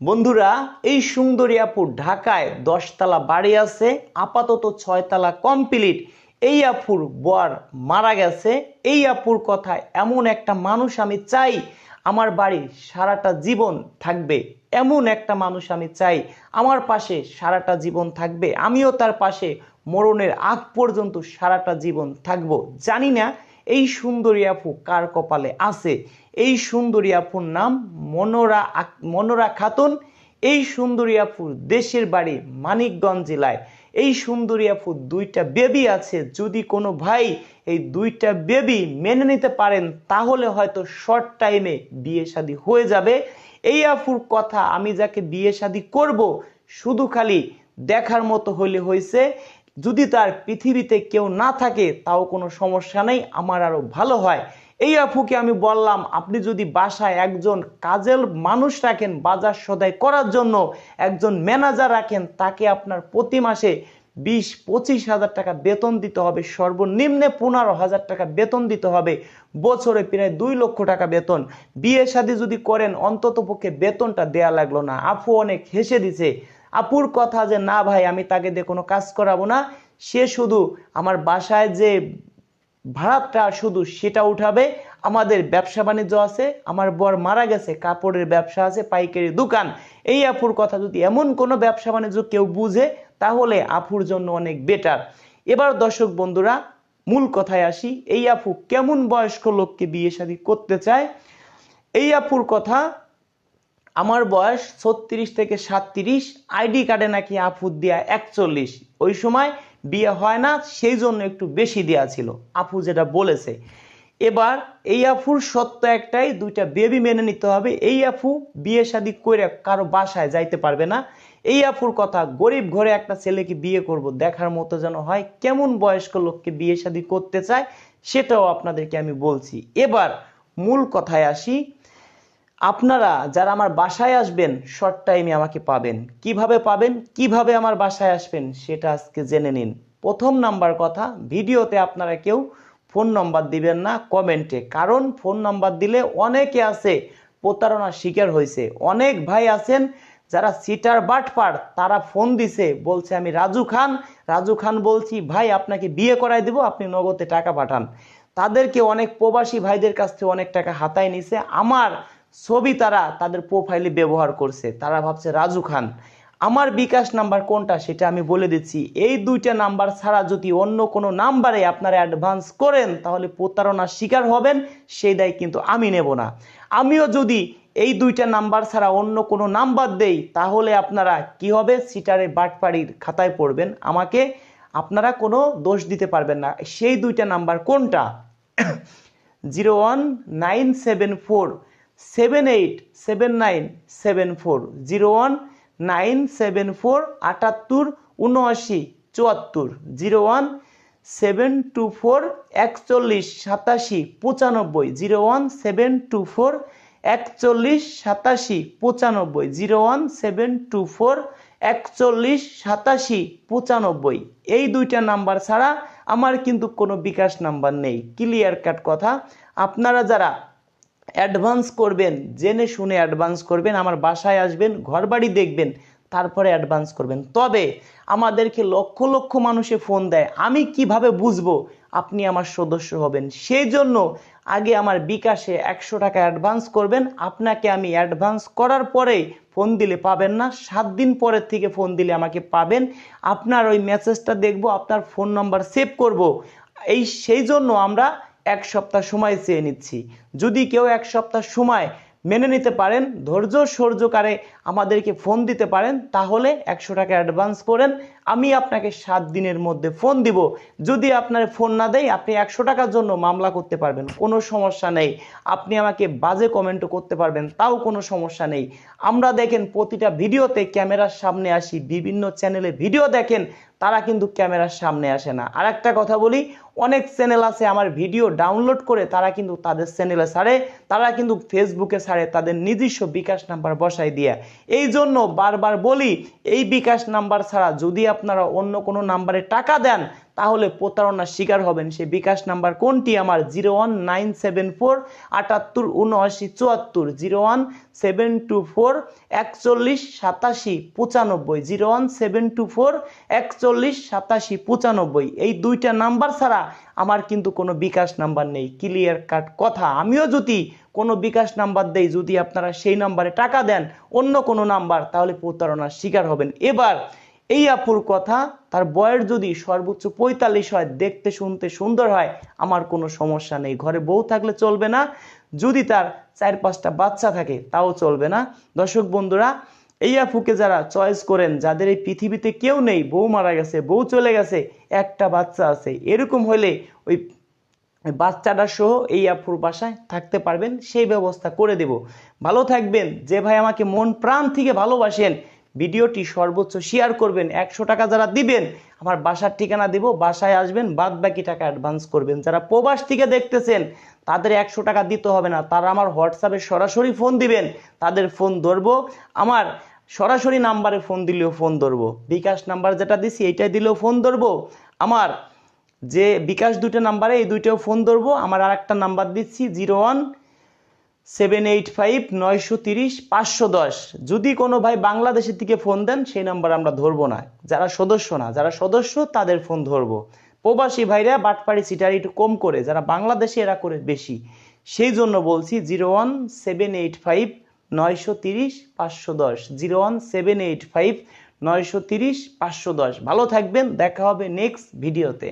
বন্ধুরা, এই সুন্দরী ঢাকায় দশতলা বাড়ি আছে, আপাতত ছয়তলা কমপ্লিট। এই আপুর বর মারা গেছে। এই আপুর কথায় এমন একটা মানুষ আমি চাই, আমার বাড়ি সারাটা জীবন থাকবে। এমন একটা মানুষ আমি চাই, আমার পাশে সারাটা জীবন থাকবে। আমিও তার পাশে মরণের আগ পর্যন্ত সারাটা জীবন থাকব। জানি না এই সুন্দরী আপু কার কপালে আছে? এই সুন্দরী আপুর নাম মনোরা মনোরা খাতুন। এই সুন্দরী আপুর দেশের বাড়ি মানিকগঞ্জ জেলায়। এই সুন্দরী আপুর দুইটা বেবি আছে। যদি কোনো ভাই এই দুইটা বেবি মেনে নিতে পারেন, তাহলে হয়তো শর্ট টাইমে বিয়ে শাদী হয়ে যাবে। এই আপুর কথা আমি যাকে বিয়ে শাদী করব, শুধু খালি দেখার মতো হলে হয়েছে যদি তার পৃথিবীতে কেউ না থাকে, তাও কোনো সমস্যা নেই, আমার আরও ভালো হয়। এই আপুকে আমি বললাম, আপনি যদি বাসায় একজন কাজের মানুষ রাখেন, বাজার সদাই করার জন্য একজন ম্যানেজার রাখেন, তাকে আপনার প্রতি মাসে বিশ, পঁচিশ হাজার টাকা বেতন দিতে হবে, সর্বনিম্নে পনেরো হাজার টাকা বেতন দিতে হবে, বছরে প্রায় দুই লক্ষ টাকা বেতন। বিয়ে শাদী যদি করেন অন্তত পক্ষে বেতনটা দেয়া লাগল না। আপু অনেক হেসে দিছে আপুর কথা যে, না ভাই, আমি তাকে দিয়ে কোনো কাজ করাবো না। সে শুধু আমার বাসায় যে ভাড়াটা শুধু সেটা উঠাবে। আমাদের ব্যবসা বাণিজ্য আছে, আমার বর মারা গেছে, কাপড়ের ব্যবসা আছে, পাইকারি দোকান। এই আপুর কথা যদি এমন কোনো ব্যবসা বাণিজ্য কেউ বুঝে, তাহলে আপুর জন্য অনেক বেটার। এবার দর্শক বন্ধুরা, মূল কথায় আসি, এই আপু কেমন বয়স্ক লোককে বিয়ে শাদী করতে চায়? এই আপুর কথা আমার বয়স ছত্রিশ থেকে সাতত্রিশ, আইডি কার্ডে নাকি আপু দেয়া একচল্লিশ। ওই সময় বিয়ে হয় না, সেই জন্য একটু বেশি দেয়া ছিল, আপু যেটা বলেছে। এবার এই আফুর সত্য একটাই, দুইটা বেবি মেনে নিতে হবে। এই আফু বিয়ে শাদী করে কারও বাসায় যাইতে পারবে না। এই আফুর কথা গরিব ঘরে একটা ছেলেকে বিয়ে করব দেখার মতো যেন হয়, কেমন বয়স্ক লোককে বিয়ে শাদী করতে চায়, সেটাও আপনাদেরকে আমি বলছি। এবার মূল কথায় আসি আপনারা যারা আমার বাসায় আসবেন শর্ট টাইমে আমাকে পাবেন। কীভাবে পাবেন, কীভাবে আমার বাসায় আসবেন, সেটা আজকে জেনে নিন। প্রথম নাম্বার কথা, ভিডিওতে আপনারা কেউ ফোন নাম্বার দিবেন না কমেন্টে কারণ ফোন নাম্বার দিলে অনেকে আছে, প্রতারণার শিকার হয়েছে অনেক ভাই আছেন, যারা সিটার বাটপার, তারা ফোন দিছে, বলছে, আমি রাজু খান। রাজু খান বলছি, ভাই, আপনাকে বিয়ে করাই দেব, আপনি নগদে টাকা পাঠান। তাদেরকে অনেক প্রবাসী ভাইদের কাছ থেকে অনেক টাকা হাতায় নিছে। আমার ছবি তারা তাদের প্রোফাইলে ব্যবহার করছে। তারা ভাবছে, রাজু খান, আমার বিকাশ নাম্বার কোনটা সেটা আমি বলে দিচ্ছি। এই দুইটা নাম্বার ছাড়া যদি অন্য কোনো নাম্বারে আপনারা অ্যাডভান্স করেন, তাহলে প্রতারণার শিকার হবেন, সেই দায় কিন্তু আমি নেব না। আমিও যদি এই দুইটা নাম্বার ছাড়া অন্য কোনো নাম্বার দেই, তাহলে আপনারা কি হবে? সিটারে বাটপাড়ির খাতায় পড়বেন। আমাকে আপনারা কোনো দোষ দিতে পারবেন না। সেই দুইটা নাম্বার কোনটা? Zero one nine seven four seven eight seven nine seven four zero one nine seven four আটাত্তর উনআশি চুয়াত্তর zero one seven two four একচল্লিশ সাতাশি পঁচানব্বই zero one seven two four একচল্লিশ সাতাশি পঁচানব্বই zero one seven two four একচল্লিশ সাতাশি পঁচানব্বই এই দুইটা নাম্বার ছাড়া আমার কিন্তু কোনো বিকাশ নাম্বার নেই। ক্লিয়ার কাট কথা। আপনারা যারা অ্যাডভান্স করবেন, জেনে শুনে অ্যাডভান্স করবেন, আমার বাসায় আসবেন, ঘরবাড়ি দেখবেন, তারপরে অ্যাডভান্স করবেন। তবে আমাদেরকে লক্ষ লক্ষ মানুষে ফোন দেয়, আমি কীভাবে বুঝব আপনি আমার সদস্য হবেন? সেই জন্য আগে আমার বিকাশে একশো টাকা অ্যাডভান্স করবেন, আপনাকে আমি অ্যাডভান্স করার পরে ফোন দিলে পাবেন না, সাত দিন পরের থেকে ফোন দিলে আমাকে পাবেন। আপনার ওই মেসেজটা দেখব, আপনার ফোন নাম্বার সেভ করব। এই, সেই জন্য আমরা এক সপ্তাহ সময় চেয়ে নিচ্ছি। যদি কেউ এক সপ্তাহ সময় মেনে নিতে পারেন, ধৈর্য সহ্যকারে আমাদেরকে ফোন দিতে পারেন, তাহলে একশো টাকা অ্যাডভান্স করেন। আমি আপনাকে সাত দিনের মধ্যে ফোন দিব। যদি আপনার ফোন না দেয়, আপনি একশো টাকার জন্য মামলা করতে পারবেন। কোনো সমস্যা নেই। আপনি আমাকে বাজে কমেন্টও করতে পারবেন, তাও কোনো সমস্যা নেই। আমরা দেখেন, প্রতিটা ভিডিওতে ক্যামেরার সামনে আসি, বিভিন্ন চ্যানেলে ভিডিও দেখেন। তারা কিন্তু ক্যামেরার সামনে আসে না। আর একটা কথা বলি, অনেক চ্যানেল আছে আমার ভিডিও ডাউনলোড করে তারা কিন্তু তাদের চ্যানেলে ছাড়ে, তারা কিন্তু ফেসবুকে ছাড়ে তাদের নিজস্ব বিকাশ নাম্বার বসাই দিয়ে। এই জন্য বারবার বলি, এই বিকাশ নাম্বার ছাড়া যদি আপনারা অন্য কোনো নাম্বারে টাকা দেন তাহলে প্রতারণার শিকার হবেন সে বিকাশ নাম্বার কোনটি? আমার zero one nine seven four, আটাত্তর উনআশি চুয়াত্তর, zero one seven two four, একচল্লিশ, সাতাশি, পঁচানব্বই, zero one seven two four, একচল্লিশ, সাতাশি, পঁচানব্বই। এই দুইটা নাম্বার ছাড়া আমার কিন্তু কোনো বিকাশ নাম্বার নেই। ক্লিয়ার কাট কথা। আমিও যদি কোনো বিকাশ নাম্বার দেই, যদি আপনারা সেই নাম্বারে টাকা দেন, অন্য কোনো নাম্বার, তাহলে প্রতারণার শিকার হবেন। এবার এই আপুর কথা, তার বয়স যদি সর্বোচ্চ পঁয়তাল্লিশ হয়, দেখতে, শুনতে সুন্দর হয়, আমার কোনো সমস্যা নেই। ঘরে বউ থাকলে চলবে না, যদি তার চার পাঁচটা বাচ্চা থাকে, তাও চলবে না। দর্শক বন্ধুরা, এই আপুকে যারা চয়েস করেন, যাদের এই পৃথিবীতে কেউ নেই, বউ মারা গেছে, বউ চলে গেছে, একটা বাচ্চা আছে, এরকম হলে ওই বাচ্চাটা সহ এই আপুর বাসায় থাকতে পারবেন, সেই ব্যবস্থা করে দেব। ভালো থাকবেন। যে ভাই আমাকে মন প্রাণ থেকে ভালোবাসেন ভিডিওটি সর্বোচ্চ শেয়ার করবেন। একশো টাকা যারা দিবেন, আমার বাসার ঠিকানা দিব, বাসায় আসবেন বাদ বাকি টাকা অ্যাডভান্স করবেন। যারা প্রবাস থেকে দেখতেছেন, তাদের একশো টাকা দিতে হবে না। তারা আমার হোয়াটসঅ্যাপে সরাসরি ফোন দিবেন, তাদের ফোন ধরবো। আমার সরাসরি নাম্বারে ফোন দিলেও ফোন ধরবো। বিকাশ নাম্বার যেটা দিছি, এইটাই দিলেও ফোন ধরবো। আমার যে বিকাশ দুটো নাম্বারে এই দুইটাও ফোন ধরবো। আমার আর একটা নাম্বার দিচ্ছি zero one seven eight five নয়শো তিরিশ পাঁচশো দশ যদি কোনো ভাই বাংলাদেশের থেকে ফোন দেন, সেই নাম্বার আমরা ধরবো না। যারা সদস্য না, যারা সদস্য, তাদের ফোন ধরবো। প্রবাসী ভাইরা বাটপাড়ি, সিটারি একটু কম করে, যারা বাংলাদেশে, এরা করে বেশি। সেই জন্য বলছি zero one seven eight five নয়শো তিরিশ পাঁচশো দশ zero one seven eight five নয়শো তিরিশ পাঁচশো দশ ভালো থাকবেন, দেখা হবে নেক্সট ভিডিওতে